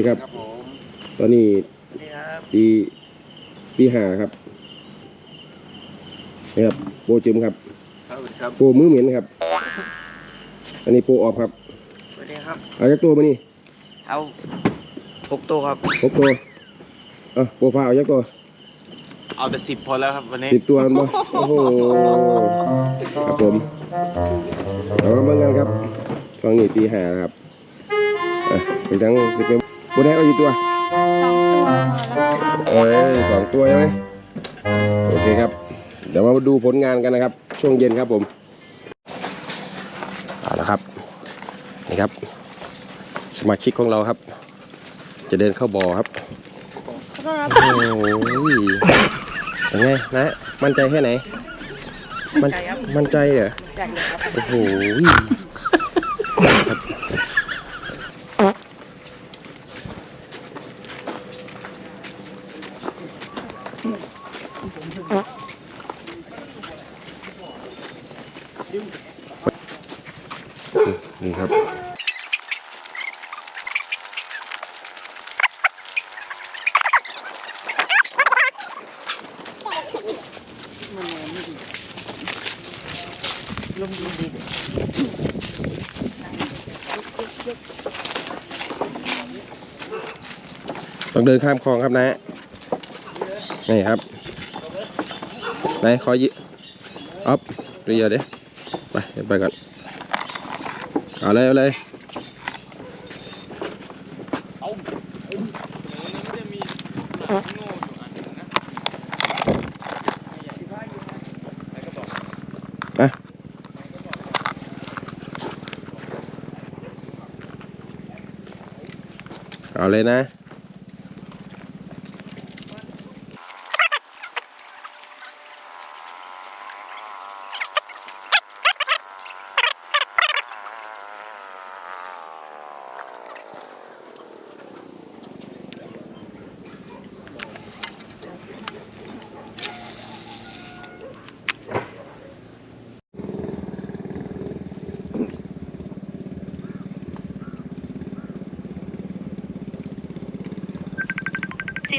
วัสดีครับ ครับผมตอนนี้นี่ครับปีปีห้าครับนี่ครับโปรจิมครับสวัสดีครับโปรมือเหม็นครับ อันนี้โปรออฟครับสวัสดีครับ เอาจากตัวมานี่เอาหกตัวครับ หกตัวเอะโปรฟ้าเอาจากตัวเอาแต่สิบพอแล้วครับวันนี้สิบตัวมั้งโอ้โหครับผมเอามาเบิ่งกันครับฟังนี่ปีห้านะครับอะอีกทั้งสิบเป็น โปรแดกเอากี่ตัวสองตัวพอแล้วเอ้ยสองตัวใช่ไหมโอเคครับ เดี๋ยวมาดูผลงานกันนะครับ ช่วงเย็นครับผมเอาละครับนี่ครับ สมาชิกของเราครับ จะเดินเข้าบ่อครับขอโทษครับโอ้ยเป็นไงนะมั่นใจแค่ไหน มั่นมั่นใจเหรอโอ้โห นี่ครับต้องเดินข้ามคลองครับนะ นี่ครับ ไหนขอยิอ๊อฟดูเยอะดิ ไปเดี๋ยวไปก่อนเอาเลยเอาเลยอะเอาเลยนะ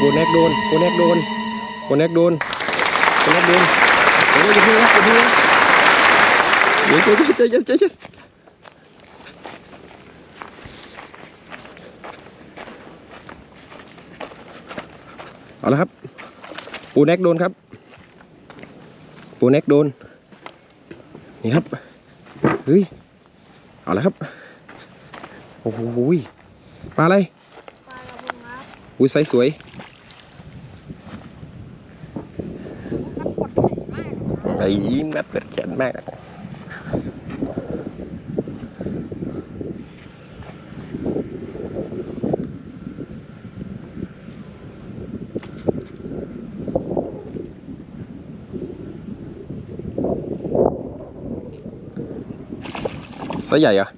โบแนกโดนโบแนกโดนโบแนกโดนโบแนกโดนเดี๋ยวอย่าเพิ่งนะอย่าเพิ่งนะเดี๋ยวจเย็นใจเย็นใจเย็นเอาละครับ ปูแนกโดนครับ ปูแนกโดน นี่ครับ เฮ้ย เอาละครับ โอ้โหปลาอะไร ปลากระพงครับอุ้ยไซส์สวย มันกดไข่มากไอ้ยิงแมทเปิดแขนมากอะไซส์ใหญ่เหรอะ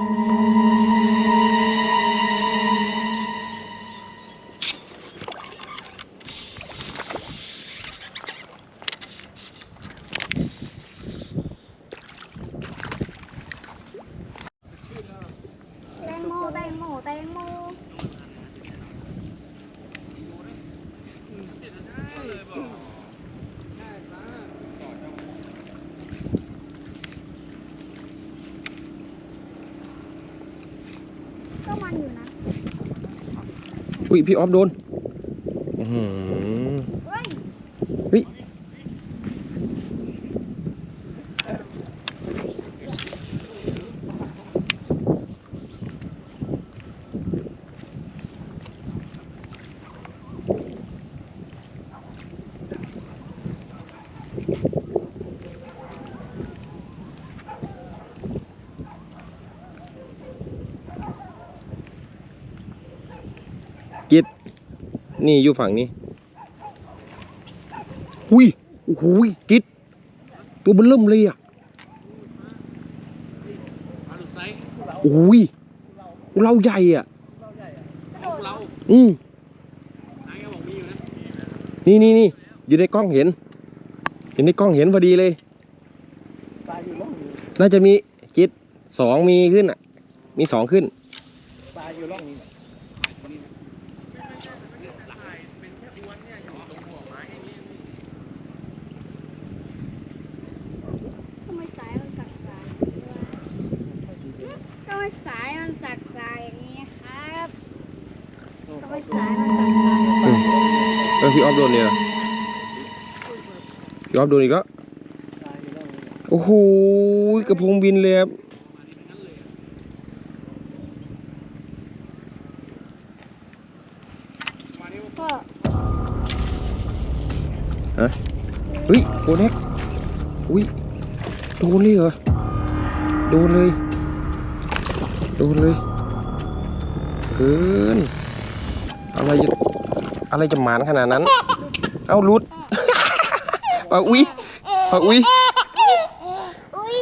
แต อุ้ยพี่ออฟโดนอื้อหือ เฮ้ย เฮ้ย กิดนี่อยู่ฝั่งนี้อุ้ยโอ้โหยกิดตัวมันเริ่มเลยอะโอ้ยเราใหญ่อะกระโดดอืมนี่นี่นี่อยู่ในกล้องเห็น อยู่ในกล้องเห็นพอดีเลย น่าจะมีจิตสองมีขึ้นอะ มีสองขึ้นทำไมสายมันสักสาย ทำไมสายมันสักสายอย่างนี้ครับทำไมสายมันสักสายเออพี่ออฟโดนเนี่ยเหรอพี่ออฟโดนอีกแล้วโอ้โหกระพงบินเลยครับฮะเฮ้ยโกเน็กอุ้ยโดนเลยเหรอ โดนเลย ดนเลยเกินอะไรจะอะไรจะหมานขนาดนั้น เอ้ารุดปาอุ้ยปาอุ้ยอุ้ย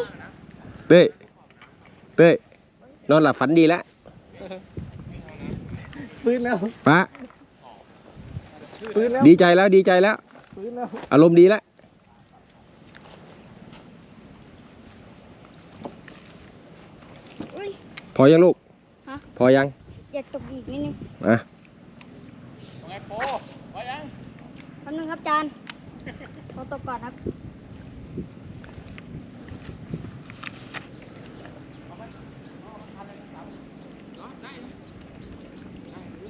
เต้ยเต้ยนอนหลับฝันดีแล้วฟื้นแล้วฟ้าฟื้นแล้วดีใจแล้วดีใจแล้วฟื้นแล้วอารมณ์ดีแล้ว อุ้ย พอยังลูกฮะ พอยังอยากตกอีกนิดนึงอะไงโปไปยังแป๊บนึงครับจานขอตกก่อนครับ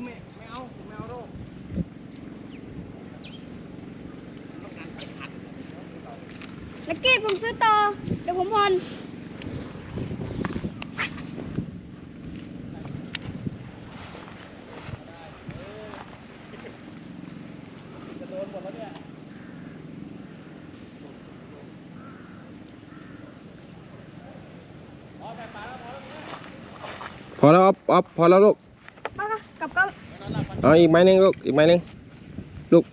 ไม่ไม่เอาผมไม่เอาโรคลักกี้ผมซื้อต่อเดี๋ยวผมผ่อน พ อแล้วอ๊อฟอ๊อฟพอแล้วลูกมาค่ะกลับก็เอาอีกไม้หนึ่งลูก อีกไม้หนึ่งลูก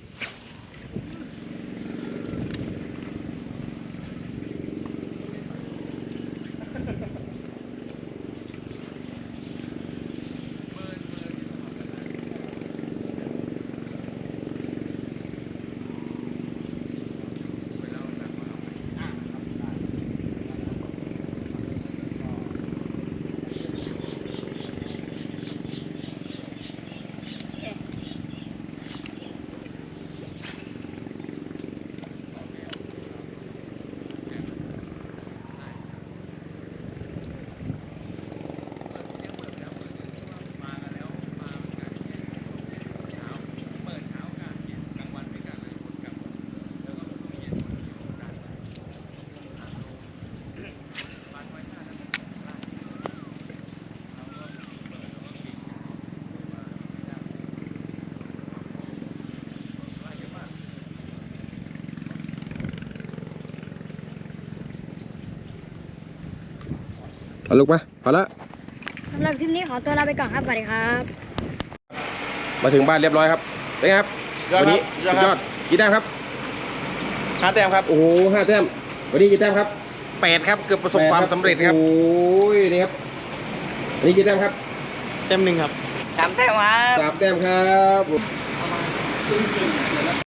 เอา ลูกมาพอแล้วสำหรับคลิปนี้ขอตัวลาไปก่อนครับสวัสดีครับ มาถึงบ้านเรียบร้อยครับเป็นไงครับวันี้สุดยอดกี่แต้มครับห้าแต้มครับโอ้โหห้าแต้มวันนี้กี่แต้มครับแปดครับเกือบประสบความสำเร็จครับโอ้ยนี่ครับอันนี้กี่แต้มครับเต็มหนึ่งครับ สามแต้มครับ สามแต้มครับ